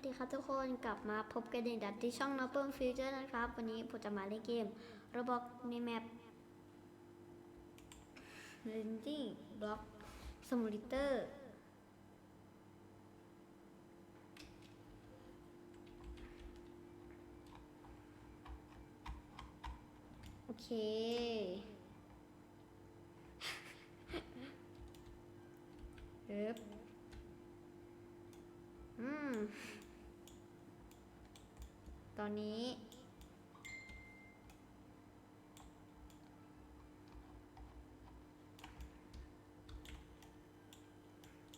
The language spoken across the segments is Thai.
วัสดีครับทุกคนกลับมาพบกันในดัดที่ช่อง n o p p e Future นะครับ วันนี้ผมจะมาเล่นเกมระบบในแมป Lending Block Simulator โอเค เอ๊บอืม ตอนนี้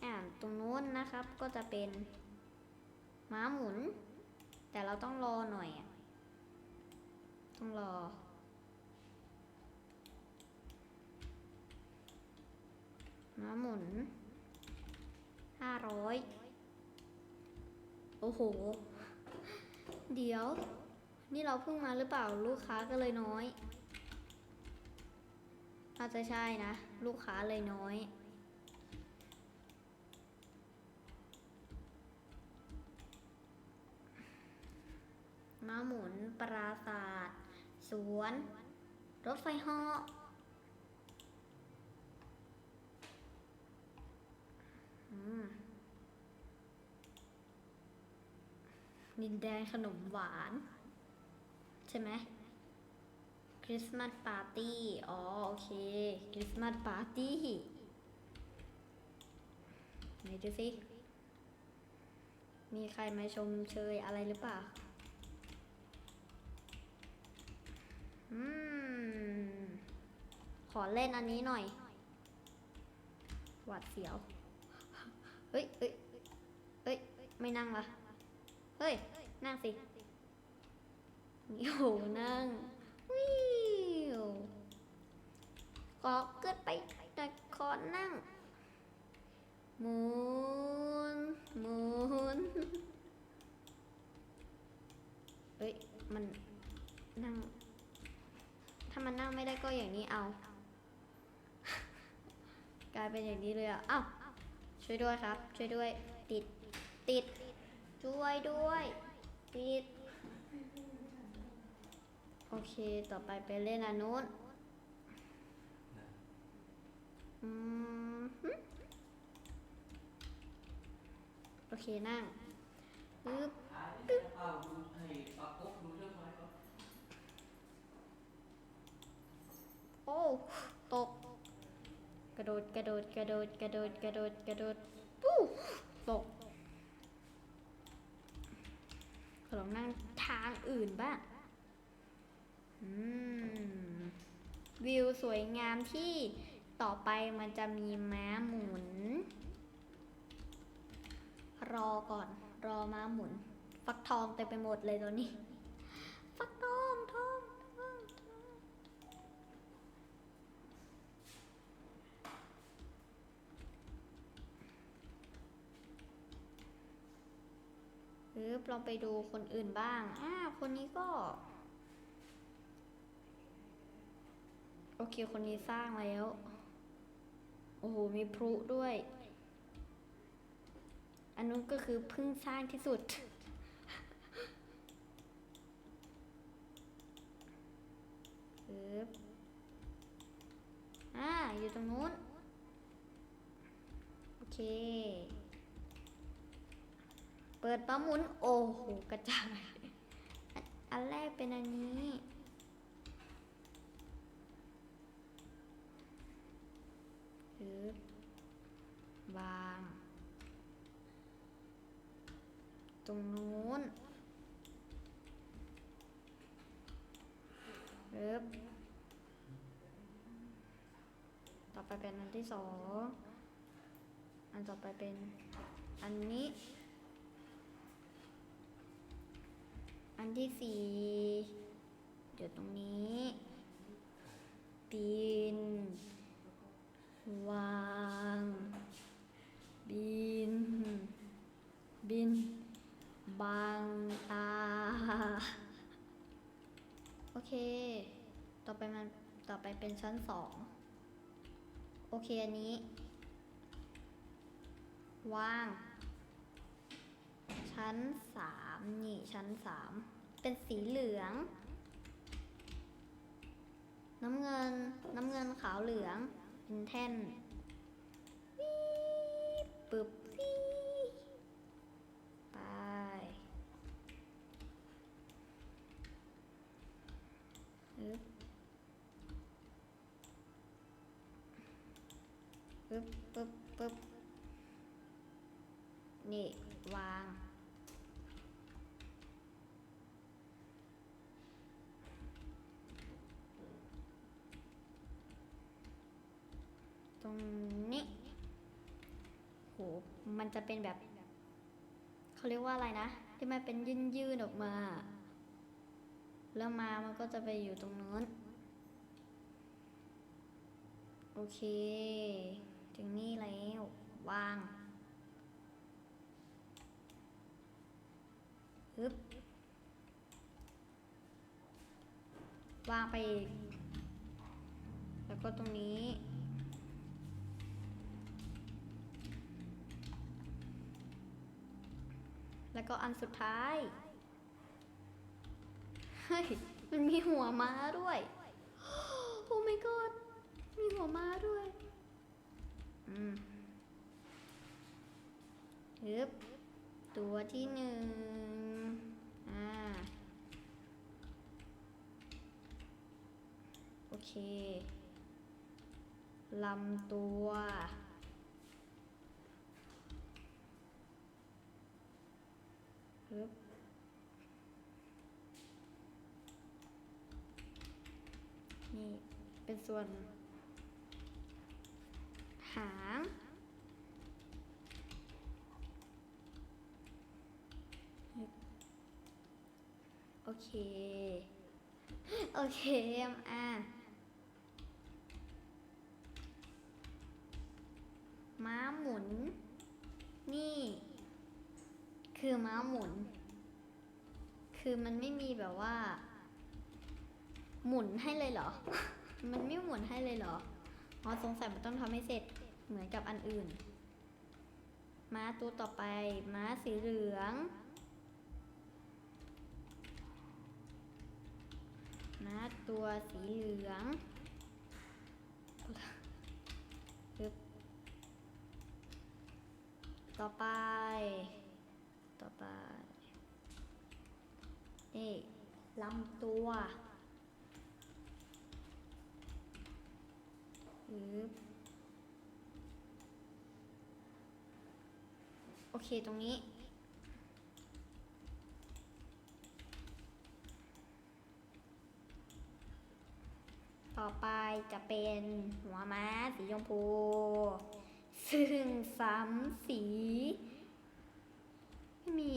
อ่าตรงนู้นนะครับก็จะเป็น ม้าหมุน แต่เราต้องรอหน่อย ต้องรอม้าหมุนห้าร้อยโอ้โห เดี๋ยว นี่เราเพิ่งมาหรือเปล่าลูกค้าก็เลยน้อยน่าจะใช่นะ ลูกค้าเลยน้อยม้าหมุนปราศาสตร์สวน รถไฟเหาะอืม ดินแดนขนมหวาน ใช่ไหมคริสต์มาสปาร์ตี้ อ๋อ โอเค คริสต์มาสปาร์ตี้ไหนดูสิ มีใครมาชมเชยอะไรหรือเปล่า อืม ขอเล่นอันนี้หน่อย หวาดเสียว เฮ้ยเฮ้ยเฮ้ย ไม่นั่งละ เฮ้ย นั่งสินี่โหนั่ง วิวขอเกิดไปแต่ขอนั่งหมุนหมุนเฮ้ย มันนั่ง ถ้ามันนั่งไม่ได้ก็อย่างนี้เอา กลายเป็นอย่างนี้เลยอะอ้าวช่วยด้วยครับ ช่วยด้วย ติด ติด ช่วยด้วยติดโอเค ต่อไปไปเล่นอันนู้นอืมหึโอเค นั่งปึ๊บปากกบโอ้ตก กระโดด กระโดด กระโดด กระโดด กระโดด กระโดดปู้ตกขอลองนั่งทาง อื่นบ้างอืมวิวสวยงามที่ต่อไปมันจะมีม้าหมุน รอก่อน รอม้าหมุน ฟักทองเต็มไปหมดเลยตอนนี้ ฟักทองทองทองทองหรือ ลองไปดูคนอื่นบ้าง อ่า คนนี้ก็ โอเค คนนี้สร้างแล้ว โอ้โห มีพลุด้วย อันนู้นก็คือเพิ่งสร้างที่สุดปึ๊บอ่า อยู่ตรงนู้น โอเค เปิดปั๊มหมุน โอ้โห กระจาย อันแรกเป็นอันนี้ปึ๊บวาง ตรงนู้นปึ๊บต่อไปเป็นอันที่สอง อันต่อไปเป็นอันนี้ อันที่สี่เดี๋ยวตรงนี้ปีน วาง บิน บิน บางตา โอเค ต่อไปมันต่อไปเป็นชั้นสอง โอเค อันนี้วาง ชั้นสามนี่ชั้นสามเป็นสีเหลือง น้ำเงิน น้ำเงินขาวเหลือง เป็นแท่นวีปึบวีไป ปึ๊บปึ๊บปึ๊บปึ๊บนี่ วาง ตรงนี้ โห มันจะเป็นแบบเขาเรียกว่าอะไรนะ ที่มันเป็นยื่นยื่นๆออกมา แล้วมามันก็จะไปอยู่ตรงนู้น โอเค ถึงนี่แล้ววางฮึบวางไปอีกแล้วก็ตรงนี้ แล้วก็อันสุดท้าย เฮ้ย มันมีหัวม้าด้วย โอ้ my god มีหัวม้าด้วย อืมฮึบตัวที่หนึ่ง อ่า โอเคลำตัว ฮึบนี่ เป็นส่วน หาง โอเค โอเคอะม้าหมุน นี่ คือม้าหมุน คือมันไม่มีแบบว่า หมุนให้เลยเหรอ มันไม่หมุนให้เลยเหรอ อ๋อสงสัยมันต้องทำให้เสร็จเหมือนกับอันอื่น ม้าตัวต่อไป ม้าสีเหลือง ม้าตัวสีเหลืองต่อไป ต่อไป นี่ลำตัวปึ๊บโอเค ตรงนี้ ต่อไปจะเป็นหัวม้าสีชมพู ซึ่งซ้ำสี มี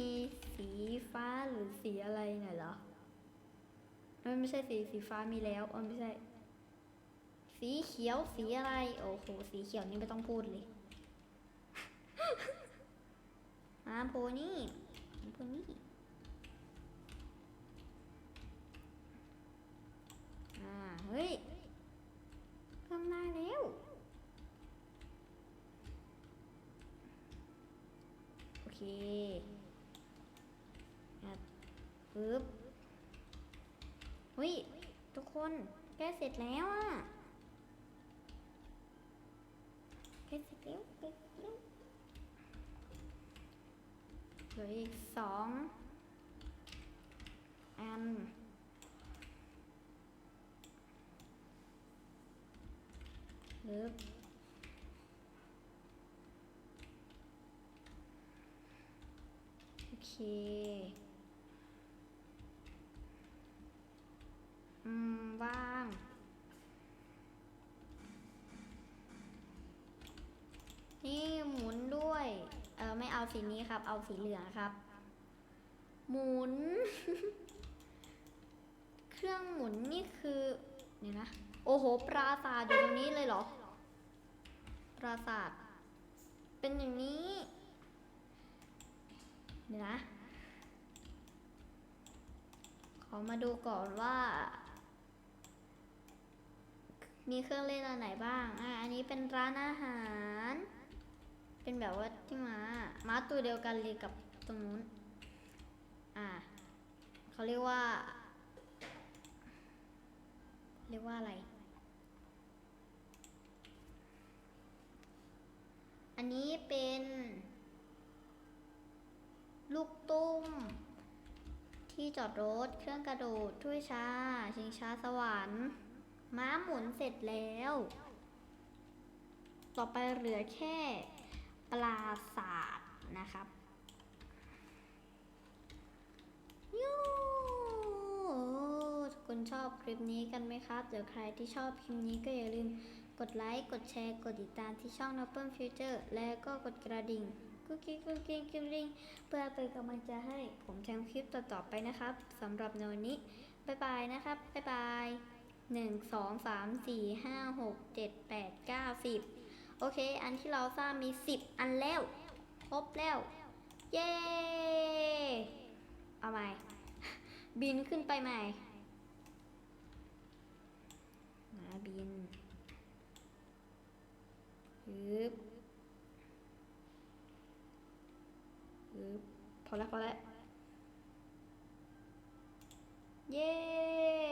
สีฟ้าหรือสีอะไรหน่อยเหรอเอ้ยไม่ใช่สีสีฟ้ามีแล้วเออไม่ใช่ สีเขียวสีอะไร โอ้โห สีเขียวนี่ไม่ต้องพูดเลยมาโพนี่โพนี่อ่า เฮ้ยทำได้แล้วโอเค บเฮ้ยทุกคนแก้เสร็จแล้วอะแก้เสร็จแล้วแก้เสร็จแล้วเหลืออีกสองอันลึกโอเค อืม ว่าง นี่หมุนด้วย เออ ไม่เอา สีนี้ครับ เอาสีเหลืองครับ หมุน เครื่องหมุนนี่คือเดี๋ยนะ โอ้โห ปราสาทอยู่ตรงนี้เลยเหรอ ปราสาท เป็นอย่างนี้เดี๋ยนะ ขอมาดูก่อนว่า มีเครื่องเล่นอันไหนบ้าง อะ อันนี้เป็นร้านอาหาร เป็นแบบว่าที่ม้า ม้าตัวเดียวกันเลยกับตรงนู้น อ่าเรียกว่า เรียกว่าอะไร อันนี้เป็น ลูกตุ้ม ที่จอดรถ เครื่องกระโดดถ้วยชา ชิงช้าสวรรค์ ม้าหมุนเสร็จแล้ว ต่อไปเหลือแค่ปราสาท นะครับยูทุกคนชอบคลิปนี้กันไหมครับ เดี๋ยวใครที่ชอบคลิปนี้ก็อย่าลืมกดไลค์ กดแชร์ กดติดตามที่ช่อง n o p p l e Future และก็กดกระดิ่งกุ๊กกิ๊กกุ๊กกิ๊กกุ๊กกิ๊กเพื่อเป็นกำลังใจให้ผมทำคลิปต่อๆไปนะครับสำหรับในวันนี้ บ๊ายบายนะครับ บ๊ายบายหนึ่งสองสามสี่ห้าหกเจ็ดแปดเก้าสิบโอเค อันที่เราสร้างมีสิบอันแล้ว ครบแล้ว เย้ เอาใหม่ บินขึ้นไปใหม่มาบินฮึบฮึบพอแล้วพอแล้วเย้